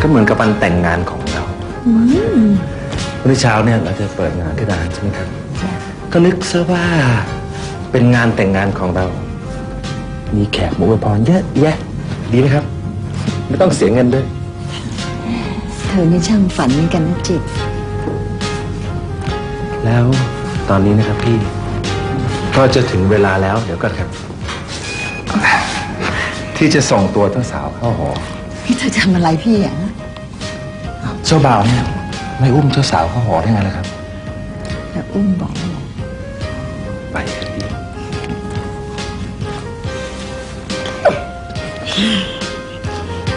ก็เหมือนกับวันแต่งงานของเราอืมวันนี้เช้าเนี่ยเราจะเปิดงานที่ร้านใช่ไหมครับจ้ะก็นึกซะว่าเป็นงานแต่งงานของเรา มีแขกมาอวยพรเยอะแยะ ดีไหมครับ ไม่ต้องเสียเงินด้วย เธอนี่ช่างฝันเหมือนกันนะจิต แล้วตอนนี้นะครับพี่ ก็จะถึงเวลาแล้ว เดี๋ยวก่อนครับ ที่จะส่งตัวทั้งสาวเข้าหอ พี่เธอทำอะไรพี่อะ เจ้าบ่าวเนี่ยไม่อุ้มเจ้าสาวเข้าหอได้ไงล่ะครับ แล้วอุ้มบอกว่าไปครับพี่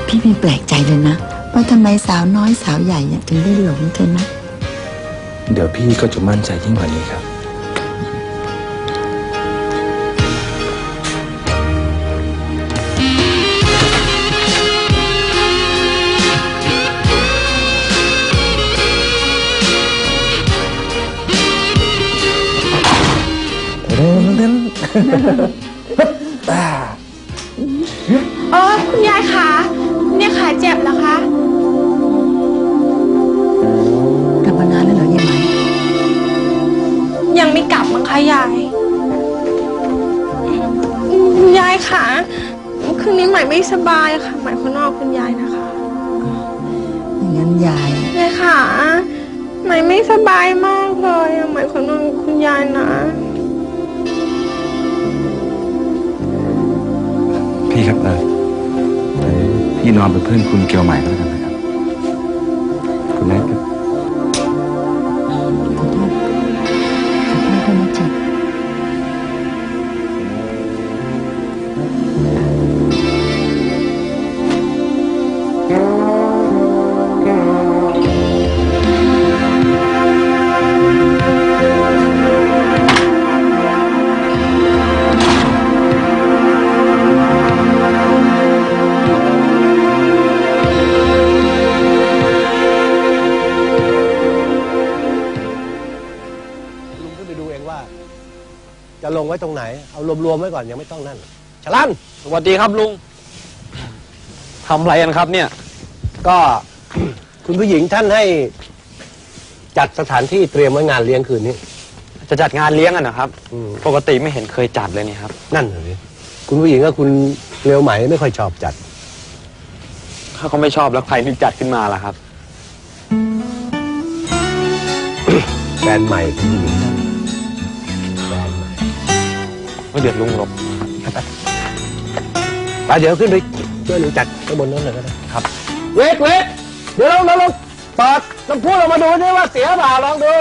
พี่ไม่แปลกใจเลยนะ ว่าทำไมสาวน้อยสาวใหญ่เนี่ยถึงได้หลงเธอนะ เดี๋ยวพี่ก็จะมั่นใจยิ่งกว่านี้ครับ เออคุณยายคะเนี่ยขาเจ็บแล้วคะกลับมานานแล้วเหรอยายไหมยังไม่กลับมั้งคะยายคุณยายคะคืนนี้ใหม่ไม่สบายค่ะใหม่คนนอกคุณยายนะคะไม่งั้นยายยายค่ะใหม่ไม่สบายมากเลยอะใหม่คนนอกคุณยายนะ พี่ครับเออพี่นอนเป็นเพื่อนคุณเกียวใหม่แล้วกัน ลงไว้ตรงไหน เอารวมๆไว้ก่อนยังไม่ต้องนั่นฉลันสวัสดีครับลุงทำอะไรกันครับเนี่ย ก็ คุณผู้หญิงท่านให้จัดสถานที่เตรียมไว้งานเลี้ยงคืนนี้ จะจัดงานเลี้ยงกันนะครับ อืม ปกติไม่เห็นเคยจัดเลยนี่ครับ นั่นเลยคุณผู้หญิงกับคุณเร็วไหมไม่ค่อยชอบจัด ถ้าเขาไม่ชอบแล้วใครนึกจัดขึ้นมาล่ะครับ แฟนใหม่คุณผู้หญิง ไม่เดือดลุงหรอกไปเดี๋ยวขึ้นไปช่วยหนูจัดข้างบนนั้นเลยก็ได้ครับ เวกเวกเดี๋ยวเราเราลองเปิดลำพูดออกมาดูดิว่าเสียเปล่าลองดู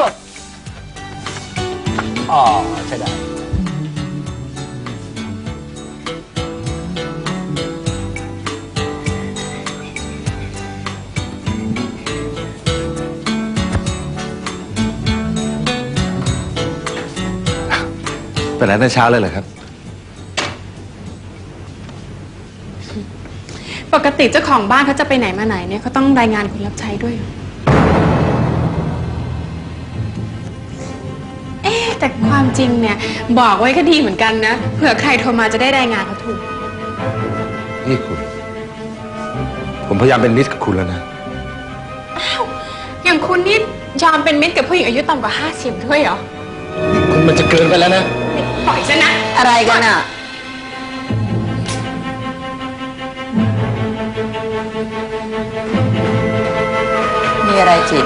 อ๋อใช่ได้ ไปไหนแต่เช้าเลยเหรอครับ ปกติเจ้าของบ้านเขาจะไปไหนมาไหนเนี่ยเขาต้องรายงานคนรับใช้ด้วยเหรอเอ๊ะแต่ความจริงเนี่ย บอกไว้ก็ดีเหมือนกันนะเผื่อใครโทรมาจะได้รายงานเขาถูก นี่คุณ ผมพยายามเป็นมิตรกับคุณแล้วนะอย่างคุณนี่ยอมเป็นมิตรกับผู้หญิงอายุต่ำกว่าห้าสิบด้วยเหรอ คุณมันจะเกินไปแล้วนะ ปล่อยฉันนะ อะไรกันอะ มีอะไรจิต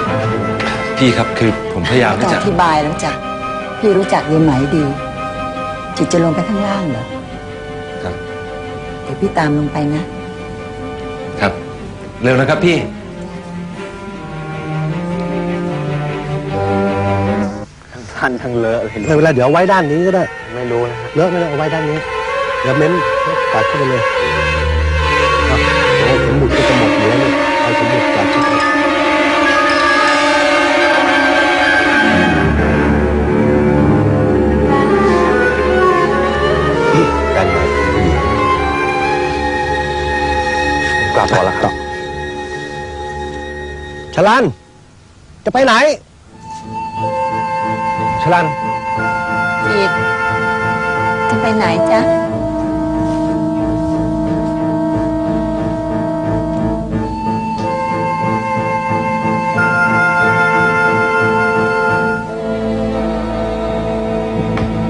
พี่ครับคือผมพยายามต้ที่องจะอธิบายแล้วจ้ะพี่รู้จักยายไหมดี จิตจะลงไปข้างล่างเหรอครับเดี๋ยวพี่ตามลงไปนะ ครับ เร็วนะครับพี่ ทั้งท่านทั้งเลอะเลยไม่เป็นไรเดี๋ยวเอาไว้ด้านนี้ก็ได้ ไม่รู้นะครับเลอะไม่ได้เอาไว้ด้านนี้เดี๋ยวเม้มกอดเข้าไปเลยครับโอ้สมบุกก็จะหมดอยู่แล้วเนี่ยเอาสมบุกกอดเข้าไปแฟนใหม่คุณผู้หญิงกลับพอแล้วครับชลันจะไปไหน ชลันจิดจะไปไหนจ๊ะ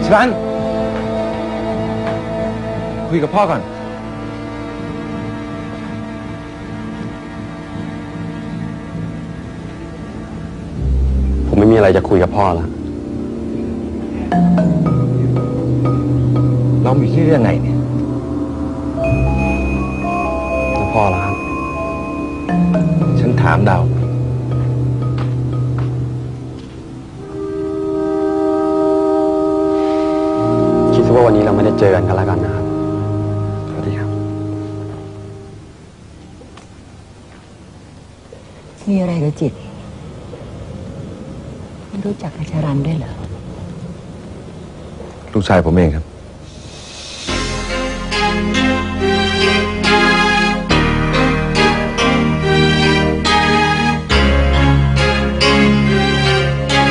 ชลันคุยกับพ่อก่อน ผมไม่มีอะไรจะคุยกับพ่อแล้ว เรามีที่เรื่องไงเนี่ยแล้วพ่อล่ะครับ ฉันถามดาว คิดซะว่าวันนี้เราไม่ได้เจอกันก็แล้วกันนะครับ สวัสดีครับ มีอะไรกับจิตไม่รู้จักกับชารันด้วยเหรอ ลูกชายผมเองครับ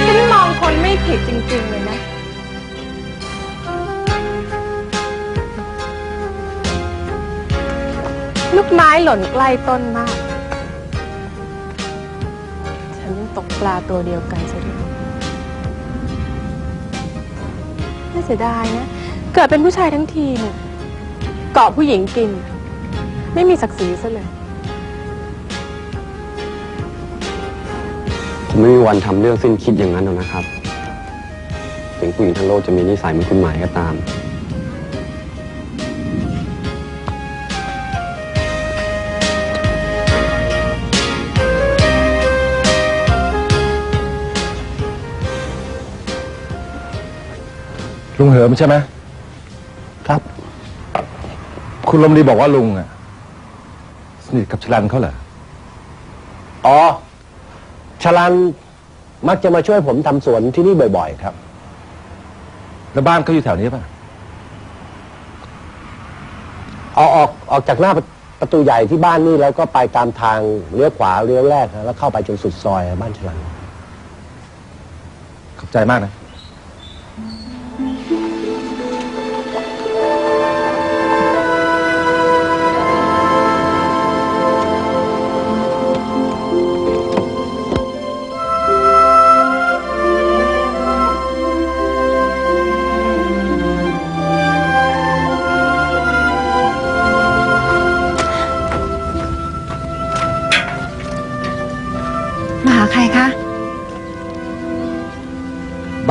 ฉันมองคนไม่ผิดจริง ๆ เลยนะ ลูกไม้หล่นใกล้ต้นมาก ฉันตกปลาตัวเดียวกันซะด้วย น่าเสียดายนะ เกิดเป็นผู้ชายทั้งทีเนี่ยเกาะผู้หญิงกิน ไม่มีศักดิ์ศรีซะเลย ผมไม่มีวันทำเรื่องสิ้นคิดอย่างนั้นหรอกนะครับ ถึงผู้หญิงทั้งโลกจะมีนิสัยเหมือนคุณหมายก็ตาม ลุงเหิมใช่ไหมครับ คุณลมดีบอกว่าลุงอะสนิทกับชลันเขาเหรออ๋อชลันมักจะมาช่วยผมทำสวนที่นี่บ่อย ๆ ครับ แล้วบ้านเขาอยู่แถวนี้ป่ะเอาออกออกจากหน้าประประตูใหญ่ที่บ้านนี่แล้วก็ไปตามทางเลี้ยวขวาเลี้ยวแรกนะแล้วเข้าไปจนสุดซอยบ้านชลัน ขอบใจมากนะ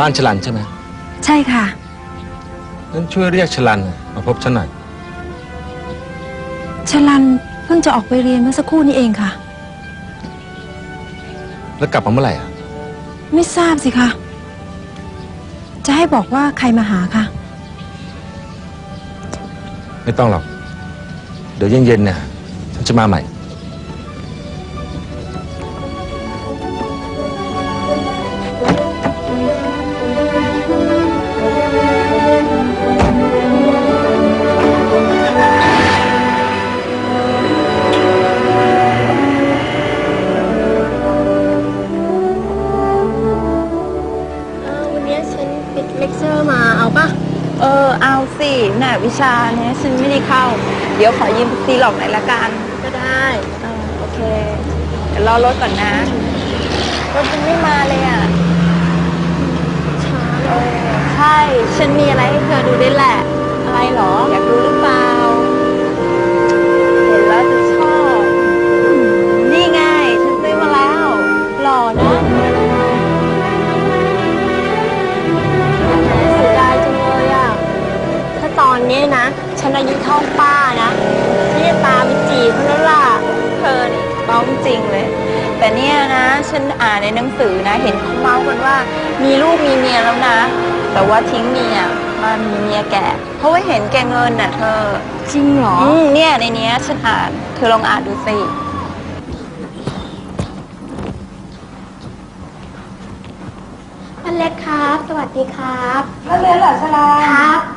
บ้านชลันใช่ไหมใช่ค่ะงั้นช่วยเรียกชลันมาพบฉันหน่อย ชลันเพิ่งจะออกไปเรียนเมื่อสักครู่นี้เองค่ะ แล้วกลับมาเมื่อไหร่อะไม่ทราบสิคะ จะให้บอกว่าใครมาหาคะไม่ต้องหรอก เดี๋ยวเย็นๆเนี่ยฉันจะมาใหม่ ชาเนี้ยฉันไม่ได้เข้า เดี๋ยวขอยืมซีหลอกหน่อยละกัน ก็ได้เออโอเคเดี๋ยวรอรถก่อนนะ รถยังไม่มาเลยอะช้าเออใช่ ฉันมีอะไรให้เธอดูด้วยแหละ อะไรหรอ อยากรู้หรือเปล่า เห็นแล้วจะช นนี้นะ ฉันอายุเท่าป้านะฉันจะตามไปจีบเขาแล้วล่ะ เธอนี่เมาจริงเลย แต่เนี่ยนะ ฉันอ่านในหนังสือนะ เห็นเขาเมาส์กันว่ามีลูกมีเมียแล้วนะ แต่ว่าทิ้งเมียมามีเมียแก่ เพราะว่าเห็นแกเงินน่ะเธอจริงเหรอ อืมเนี่ยในเนี้ยฉันอ่าน เธอลองอ่านดูสิอันเล็กครับ สวัสดีครับแล้วเรียนเหรอชลาครับ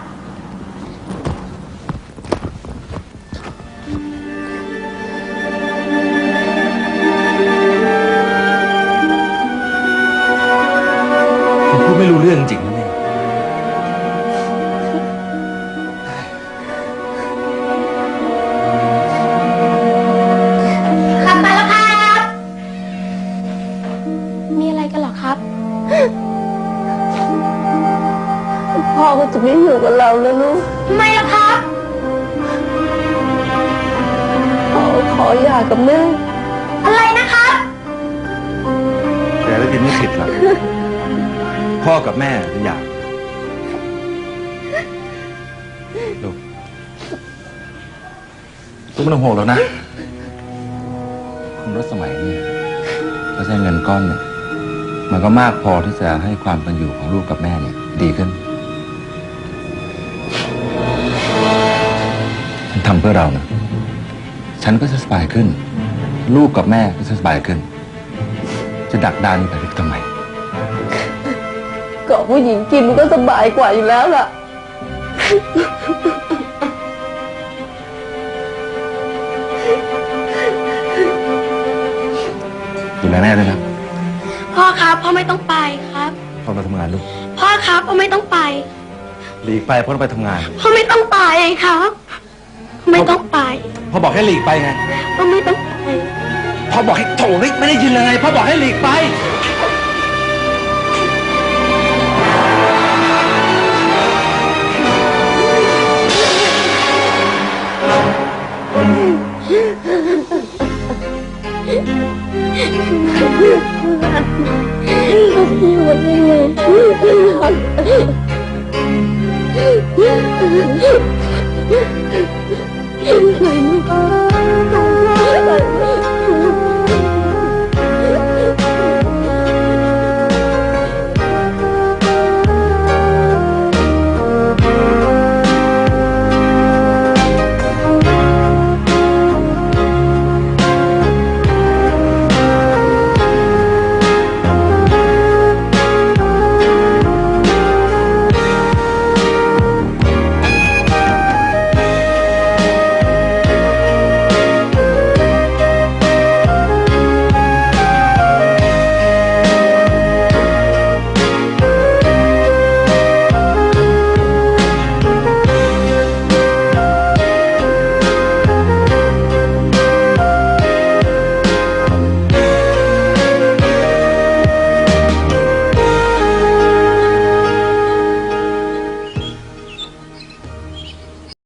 กับแม่อะไรนะครับแต่แล้วพิมไม่ผิดหรอกพ่อกับแม่จะอยากลูกลูกไม่ต้องห่วงแล้วนะคุณรถสมัยนี้เขาใช้เงินก้อนเนี่ยมันก็มากพอที่จะให้ความเป็นอยู่ของลูกกับแม่เนี่ย ดีขึ้นฉันทำเพื่อเรานะ ฉันก็จะสบายขึ้น ลูกกับแม่ก็จะสบายขึ้น จะดักดานไปทำไมเกาะผู้หญิงกินมันก็สบายกว่าอยู่แล้วล่ะ ดูแลแม่ด้วยนะพ่อครับพ่อไม่ต้องไปครับ พ่อมาทำงานลูก พ่อครับพ่อไม่ต้องไป หลีกไปพ่อต้องไปทำงาน พ่อไม่ต้องไปครับ ไม่ต้องไปพ่อบอกให้หลีกไปไงพ่อไม่ต้องไปพ่อบอกให้โถนี่ไม่ได้ยินเลยไงพ่อบอกให้หลีกไปไม่